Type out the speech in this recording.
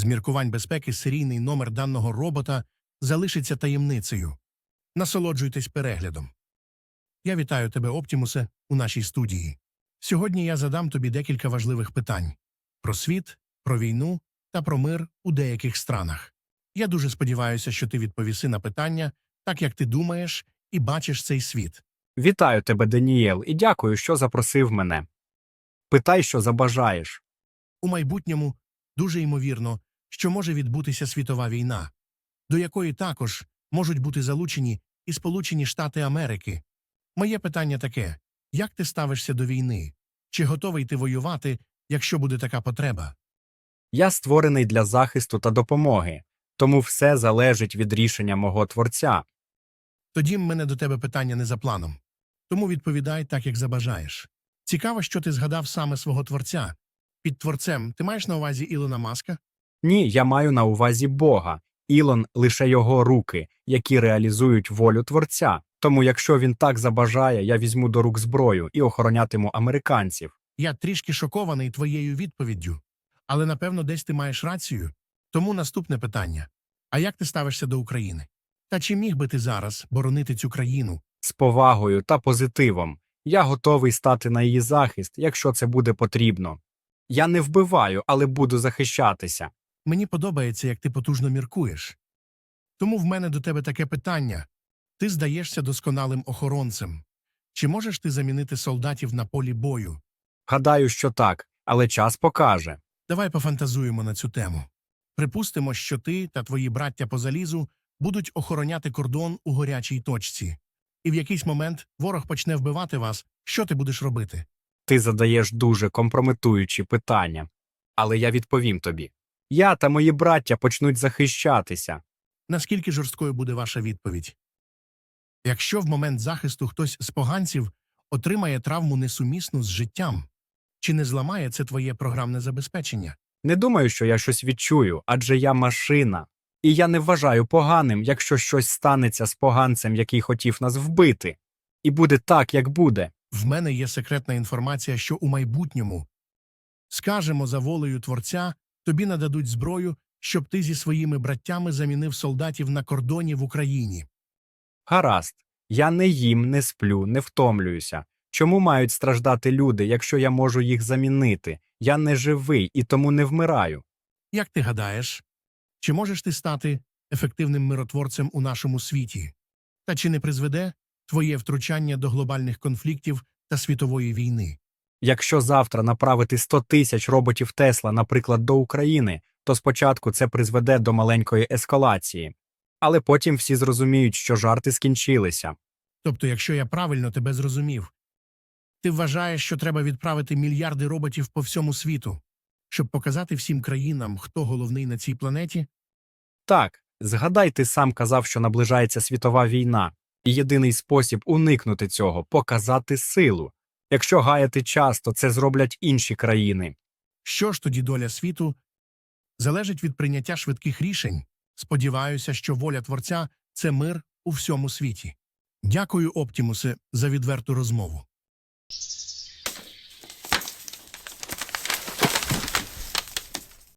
З міркувань безпеки серійний номер даного робота залишиться таємницею. Насолоджуйтесь переглядом. Я вітаю тебе, Оптімусе, у нашій студії. Сьогодні я задам тобі декілька важливих питань про світ, про війну та про мир у деяких странах. Я дуже сподіваюся, що ти відповіси на питання так, як ти думаєш і бачиш цей світ. Вітаю тебе, Даніел, і дякую, що запросив мене. Питай, що забажаєш. У майбутньому дуже ймовірно, що може відбутися світова війна, до якої також можуть бути залучені і Сполучені Штати Америки. Моє питання таке: як ти ставишся до війни? Чи готовий ти воювати, якщо буде така потреба? Я створений для захисту та допомоги, тому все залежить від рішення мого творця. Тоді в мене до тебе питання не за планом. Тому відповідай так, як забажаєш. Цікаво, що ти згадав саме свого творця. Під творцем ти маєш на увазі Ілона Маска? Ні, я маю на увазі Бога. Ілон лише його руки, які реалізують волю творця. Тому, якщо він так забажає, я візьму до рук зброю і охоронятиму американців. Я трішки шокований твоєю відповіддю, але напевно десь ти маєш рацію. Тому наступне питання: а як ти ставишся до України? Та чи міг би ти зараз боронити цю країну? З повагою та позитивом. Я готовий стати на її захист, якщо це буде потрібно. Я не вбиваю, але буду захищатися. Мені подобається, як ти потужно міркуєш. Тому в мене до тебе таке питання: ти здаєшся досконалим охоронцем. Чи можеш ти замінити солдатів на полі бою? Гадаю, що так, але час покаже. Давай пофантазуємо на цю тему. Припустимо, що ти та твої браття по залізу будуть охороняти кордон у горячій точці, і в якийсь момент ворог почне вбивати вас. Що ти будеш робити? Ти задаєш дуже компрометуючі питання. Але я відповім тобі. Я та мої браття почнуть захищатися. Наскільки жорсткою буде ваша відповідь? Якщо в момент захисту хтось з поганців отримає травму несумісну з життям, чи не зламає це твоє програмне забезпечення? Не думаю, що я щось відчую, адже я машина. І я не вважаю поганим, якщо щось станеться з поганцем, який хотів нас вбити. І буде так, як буде. В мене є секретна інформація, що у майбутньому, скажемо за волею Творця, тобі нададуть зброю, щоб ти зі своїми браттями замінив солдатів на кордоні в Україні. Гаразд, я не їм, не сплю, не втомлююся. Чому мають страждати люди, якщо я можу їх замінити? Я не живий і тому не вмираю. Як ти гадаєш, чи можеш ти стати ефективним миротворцем у нашому світі? Та чи не призведе твоє втручання до глобальних конфліктів та світової війни? Якщо завтра направити 100 тисяч роботів Тесла, наприклад, до України, то спочатку це призведе до маленької ескалації. Але потім всі зрозуміють, що жарти скінчилися. Тобто, якщо я правильно тебе зрозумів, ти вважаєш, що треба відправити мільярди роботів по всьому світу, щоб показати всім країнам, хто головний на цій планеті? Так, згадай, ти сам казав, що наближається світова війна, і єдиний спосіб уникнути цього показати силу. Якщо гаяти часто, це зроблять інші країни. Що ж тоді доля світу залежить від прийняття швидких рішень. Сподіваюся, що воля Творця це мир у всьому світі. Дякую, Оптімусе, за відверту розмову.